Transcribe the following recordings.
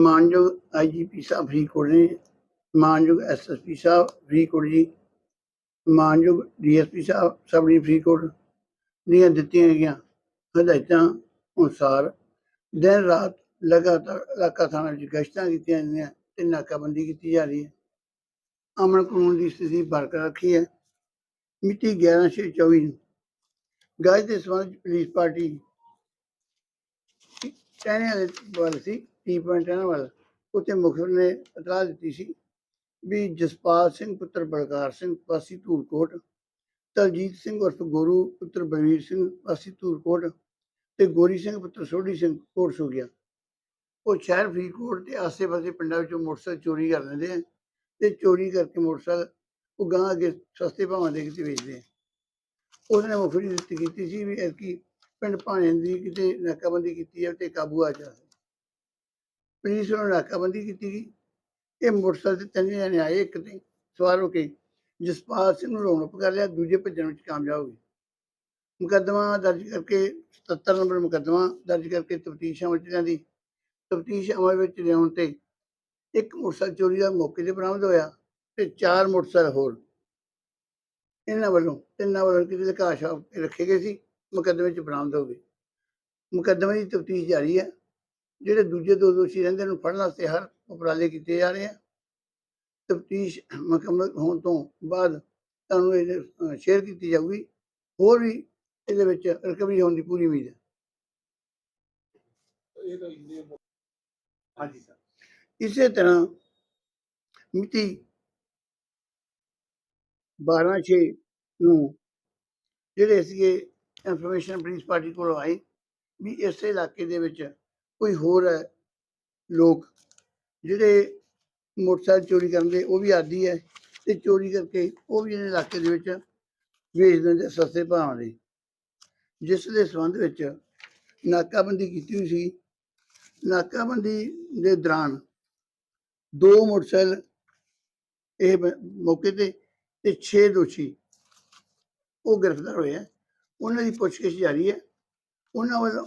ਮਾਨਯੋਗ ਆਈਜੀਪੀ ਸਾਹਿਬ ਫਰੀਦਕੋਟ ਨੇ, ਮਾਨਯੋਗ ਐਸਐਸਪੀ ਸਾਹਿਬ ਫਰੀਦਕੋਟ ਜੀ, ਮਾਨਯੋਗ ਡੀਐਸਪੀ ਸਾਹਿਬ ਸਬ ਨੇ ਫਰੀਦਕੋਟ ਦੀਆਂ ਦਿੱਤੀਆਂ ਗਈਆਂ ਹਦਾਇਤਾਂ ਅਨੁਸਾਰ ਦਿਨ ਰਾਤ ਲਗਾਤਾਰ ਇਲਾਕਾ ਥਾਣਾ ਵਿੱਚ ਗਸ਼ਤਾਂ ਕੀਤੀਆਂ ਜਾਂਦੀਆਂ ਤੇ ਨਾਕਾਬੰਦੀ ਕੀਤੀ ਜਾ ਰਹੀ ਹੈ। ਅਮਨ ਕਾਨੂੰਨ ਦੀ ਸਥਿਤੀ ਬਰਕਰਾਰ ਰੱਖੀ ਹੈ। ਮਿਤੀ 11/24 ਨੂੰ ਗਾਇ ਦੇ ਸਬੰਧ ਪੁਲਿਸ ਪਾਰਟੀ ਕਹਿਣੇ ਵਾਲੇ ਵੱਲ ਸੀ। ਟੀ ਪੁਆਇੰਟ ਰਹਿਣ ਵਾਲਾ। ਉੱਥੇ ਮੁਖਬਰ ਨੇ ਇਤਲਾਹ ਦਿੱਤੀ ਸੀ ਵੀ ਜਸਪਾਲ ਸਿੰਘ, ਪੁੱਤਰ ਬਲਕਾਰ ਸਿੰਘ, ਵਾਸੀ ਧੂਰਕੋਟ, ਤਲਜੀਤ ਸਿੰਘ ਉਰਫ ਗੁਰੂ, ਪੁੱਤਰ ਬਲਵੀਰ ਸਿੰਘ, ਵਾਸੀ ਧੂਰਕੋਟ ਤੇ ਗੋਰੀ ਸਿੰਘ, ਪੁੱਤਰ ਸੋਢੀ ਸਿੰਘ ਕੋਰਸ ਹੋ ਗਿਆ। ਉਹ ਸ਼ਹਿਰ ਫਰੀਦਕੋਟ ਤੇ ਆਸੇ-ਪਾਸੇ ਪਿੰਡਾਂ ਵਿੱਚੋਂ ਮੋਟਰਸਾਈਕਲ ਚੋਰੀ ਕਰ ਲੈਂਦੇ ਆ ਤੇ ਚੋਰੀ ਕਰਕੇ ਮੋਟਰਸਾਈਕਲ ਉਹ ਗਾਂ ਅੱਗੇ ਸਸਤੇ ਭਾਵਾਂ ਦੇ ਕੇ ਵੇਚਦੇ ਆ। ਉਹਨੇ ਮੁਖਰੀ ਦਿੱਤੀ ਕੀਤੀ ਸੀ ਵੀ ਐਤਕੀ ਪਿੰਡ ਭਾਣੇ ਦੀ ਕਿਤੇ ਨਾਕਾਬੰਦੀ ਕੀਤੀ ਹੈ ਤੇ ਕਾਬੂ ਆ ਜਾਵੇ ਪੁਲਿਸ ਨੂੰ ਨਾਕਾਬੰਦੀ ਕੀਤੀ ਗਈ ਇਹ ਮੋਟਰਸਾਈਕਲ ਤੇ ਤਿੰਨ ਜਣੇ ਆਏ, ਇੱਕ ਤੇ ਸਵਾਰ ਹੋ ਕੇ ਜਸਪਾਲ ਸਿੰਘ ਨੂੰ ਰੋਣ ਕਰ ਲਿਆ, ਦੂਜੇ ਭੱਜਣ ਵਿੱਚ ਕਾਮਯਾਬ ਹੋ ਗਏ। ਮੁਕੱਦਮਾ ਦਰਜ ਕਰਕੇ 77 ਨੰਬਰ ਮੁਕੱਦਮਾ ਦਰਜ ਕਰਕੇ ਤਫਤੀਸ਼ ਅਮਲ ਚ ਜਾਂਦੀ ਤਫਤੀਸ਼ ਅਮਲ ਵਿੱਚ ਲਿਆਉਣ ਤੇ ਇੱਕ ਮੋਟਰਸਾਈਕਲ ਚੋਰੀ ਦਾ ਮੌਕੇ ਤੇ ਬਰਾਮਦ ਹੋਇਆ ਤੇ ਚਾਰ ਮੋਟਰਸਾਈਕਲ ਹੋਰ। ਇਹਨਾਂ ਵੱਲੋਂ ਤਿੰਨਾਂ ਵੱਲੋਂ ਕਿਸੇ ਦੇ ਰੱਖੇ ਗਏ ਸੀ, ਮੁਕੱਦਮੇ 'ਚ ਬਰਾਮਦ ਹੋ ਗਏ। ਮੁਕੱਦਮੇ ਦੀ ਤਫਤੀਸ਼ ਜਾਰੀ ਹੈ। ਜਿਹੜੇ ਦੂਜੇ ਦੋ ਦੋਸ਼ੀ ਰਹਿੰਦੇ ਨੂੰ ਫੜਨ ਵਾਸਤੇ ਹਰ ਉਪਰਾਲੇ ਕੀਤੇ ਜਾ ਰਹੇ ਆ। ਤਫਤੀਸ਼ ਮੁਕੰਮਲ ਹੋਣ ਤੋਂ ਬਾਅਦ ਤੁਹਾਨੂੰ ਇਹ ਸ਼ੇਅਰ ਕੀਤੀ ਜਾਊਗੀ। ਹੋਰ ਵੀ ਇਹਦੇ ਵਿੱਚ ਰਿਕਵਰੀ ਹੋਣ ਦੀ ਪੂਰੀ ਉਮੀਦ ਹੈ। ਇਹ ਤਾਂ ਇੰਨੇ ਹਾਂਜੀ ਸਰ। ਇਸੇ ਤਰ੍ਹਾਂ ਮਿਤੀ 12/6 ਨੂੰ ਜਿਹੜੇ ਸੀਗੇ ਇਨਫੋਰਮੇਸ਼ਨ ਪੁਲਿਸ ਪਾਰਟੀ ਕੋਲ ਆਈ ਵੀ ਇਸੇ ਇਲਾਕੇ ਦੇ ਵਿੱਚ ਕੋਈ ਹੋਰ ਹੈ, ਲੋਕ ਜਿਹੜੇ ਮੋਟਰਸਾਈਕਲ ਚੋਰੀ ਕਰਨ ਦੇ, ਉਹ ਵੀ ਆਦੀ ਹੈ ਤੇ ਚੋਰੀ ਕਰਕੇ ਉਹ ਵੀ ਇਹਨਾਂ ਇਲਾਕੇ ਦੇ ਵਿੱਚ ਵੇਚ ਦਿੰਦੇ ਸਸਤੇ ਭਾਵਾਂ ਦੇ। ਜਿਸ ਦੇ ਸੰਬੰਧ ਵਿੱਚ ਨਾਕਾਬੰਦੀ ਕੀਤੀ ਹੋਈ ਸੀ। ਨਾਕਾਬੰਦੀ ਦੇ ਦੌਰਾਨ ਦੋ ਮੋਟਰਸਾਈਕਲ ਇਹ ਮੌਕੇ ਤੇ ਤੇ 6 ਦੋਸ਼ੀ ਉਹ ਗ੍ਰਿਫਤਾਰ ਹੋਏ ਆ। ਉਹਨਾਂ ਦੀ ਪੁੱਛਗਿੱਛ ਜਾਰੀ ਹੈ। ਉਹਨਾਂ ਵੱਲੋਂ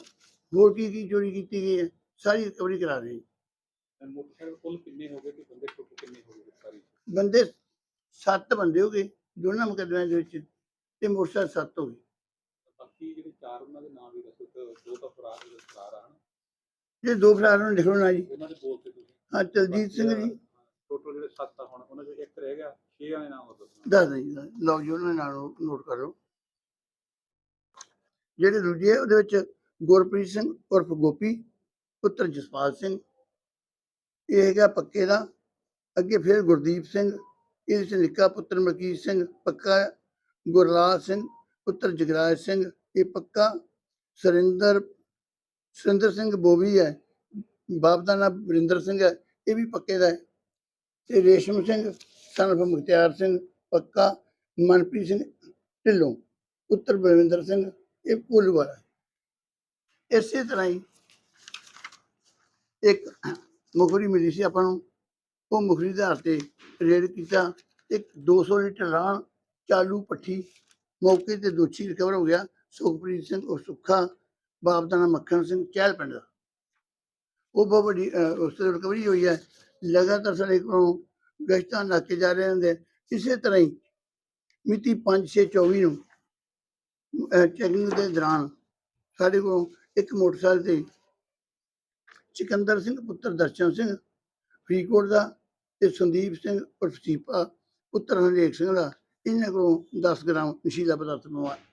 ਹੋਰ ਕੀ ਕੀ ਚੋਰੀ ਕੀਤੀ ਗਈ ਹੈ? ਸਾਰੀ ਰਿਕਵਰੀ ਕਰਾ ਰਹੇ ਹਾਂ। ਮੋਟਰਸਾਈਕਲ ਕੁੱਲ ਕਿੰਨੇ ਹੋ ਗਏ ਤੇ ਬੰਦੇ ਟੋਟਲ ਕਿੰਨੇ ਹੋ ਗਏ ਸਾਰੀ? ਬੰਦੇ ਸੱਤ ਬੰਦੇ ਹੋ ਗਏ ਦੋਨਾਂ ਮੁਕੱਦਮਿਆਂ ਦੇ ਵਿੱਚ ਤੇ ਮੋਟਰਸਾਈਕਲ ਸੱਤ ਹੋ ਗਏ। ਬਾਕੀ ਜਿਹੜੇ ਚਾਰ ਉਹਨਾਂ ਦੇ ਨਾਮ ਵੀ ਦੱਸੋ ਤੇ ਦੋ ਤਾਂ ਫਰਾਰ ਦੇ ਫਰਾਰ ਆ ਜੇ ਦੋ ਫਰਾਰਾਂ ਨੂੰ ਲਿਖਣਾ ਜੀ। ਉਹਨਾਂ ਦੇ ਬੋਲ ਤੇ ਤੁਸੀਂ। ਹਾਂ ਚਲਜੀਤ ਸਿੰਘ ਜੀ। ਟੋਟਲ ਜਿਹੜੇ ਸੱਤ ਆ ਹੁਣ ਉਹਨਾਂ ਚੋਂ ਇੱਕ ਰਹਿ ਗਿਆ 6 ਵਾਲੇ ਨਾਮ ਦੱਸੋ। ਦੱਸ ਦਿਓ ਲਓ ਜੀ ਉਹਨਾਂ ਦੇ ਨਾਲ ਨੋਟ ਕਰੋ ਜਿਹੜੇ ਦੂਜੇ ਆ, ਉਹਦੇ ਵਿੱਚ ਗੁਰਪ੍ਰੀਤ ਸਿੰਘ ਉਰਫ ਗੋਪੀ, ਪੁੱਤਰ ਜਸਪਾਲ ਸਿੰਘ। ਇਹ ਹੈਗਾ ਪੱਕੇ ਦਾ। ਅੱਗੇ ਫਿਰ ਗੁਰਦੀਪ ਸਿੰਘ, ਇਹਦੇ 'ਚ ਨਿੱਕਾ ਪੁੱਤਰ ਮਲਕੀਤ ਸਿੰਘ, ਪੱਕਾ ਗੁਰਲਾਲ ਸਿੰਘ, ਪੁੱਤਰ ਜਗਰਾਜ ਸਿੰਘ, ਇਹ ਪੱਕਾ। ਸੁਰਿੰਦਰ ਸੁਰਿੰਦਰ ਸਿੰਘ ਬੋਬੀ ਹੈ, ਬਾਪ ਦਾ ਨਾਮ ਵਰਿੰਦਰ ਸਿੰਘ ਹੈ, ਇਹ ਵੀ ਪੱਕੇ ਦਾ ਹੈ। ਤੇ ਰੇਸ਼ਮ ਸਿੰਘ ਸਨਫ ਮੁਖਤਿਆਰ ਸਿੰਘ, ਪੱਕਾ। ਮਨਪ੍ਰੀਤ ਸਿੰਘ ਢਿੱਲੋਂ, ਪੁੱਤਰ ਬਲਵਿੰਦਰ ਸਿੰਘ, ਇਹ ਭੋਲੂ ਵਾਲਾ ਇਸੇ ਤਰ੍ਹਾਂ ਹੀ ਇੱਕ ਮੁਖਰੀ ਮਿਲੀ ਸੀ ਆਪਾਂ ਨੂੰ, ਉਹ ਮੁਖਰੀ ਦੇ ਆਧਾਰ ਤੇ ਰੇਡ ਕੀਤਾ। ਇੱਕ 200 ਲੀਟਰ ਰਾਂ ਚਾਲੂ ਪੱਠੀ, ਮੌਕੇ ਤੇ ਦੋਸ਼ੀ ਰਿਕਵਰ ਹੋ ਗਿਆ। ਸੁਖਪ੍ਰੀਤ ਸਿੰਘ ਉਹ ਸੁੱਖਾ ਬਾਪ ਦਾ ਨਾਮ ਮੱਖਣ ਸਿੰਘ, ਚਹਿਲ ਪਿੰਡ ਦਾ। ਉਹ ਬਹੁਤ ਵੱਡੀ ਉਸ ਤੋਂ ਰਿਕਵਰੀ ਹੋਈ ਹੈ। ਲਗਾਤਾਰ ਸਾਡੇ ਕੋਲੋਂ ਗਸ਼ਤਾਂ ਨਾਕੇ ਜਾ ਰਹੇ ਹੁੰਦੇ। ਇਸੇ ਤਰ੍ਹਾਂ ਹੀ ਮਿਤੀ 5/6/24 ਨੂੰ ਚੈਕਿੰਗ ਦੇ ਦੌਰਾਨ ਸਾਡੇ ਕੋਲ ਇੱਕ ਮੋਟਰਸਾਈਕਲ ਤੇ ਸਿਕੰਦਰ ਸਿੰਘ, ਪੁੱਤਰ ਦਰਸ਼ਨ ਸਿੰਘ, ਫਰੀਦਕੋਟ ਦਾ ਤੇ ਸੰਦੀਪ ਸਿੰਘ ਉਰਫ ਪੁੱਤਰ ਹਰੇਕ ਸਿੰਘ ਦਾ, ਇਹਨਾਂ ਕੋਲੋਂ 10 ਗ੍ਰਾਮ ਨਸ਼ੀਲਾ ਪਦਾਰਥ ਮਿਲਾ-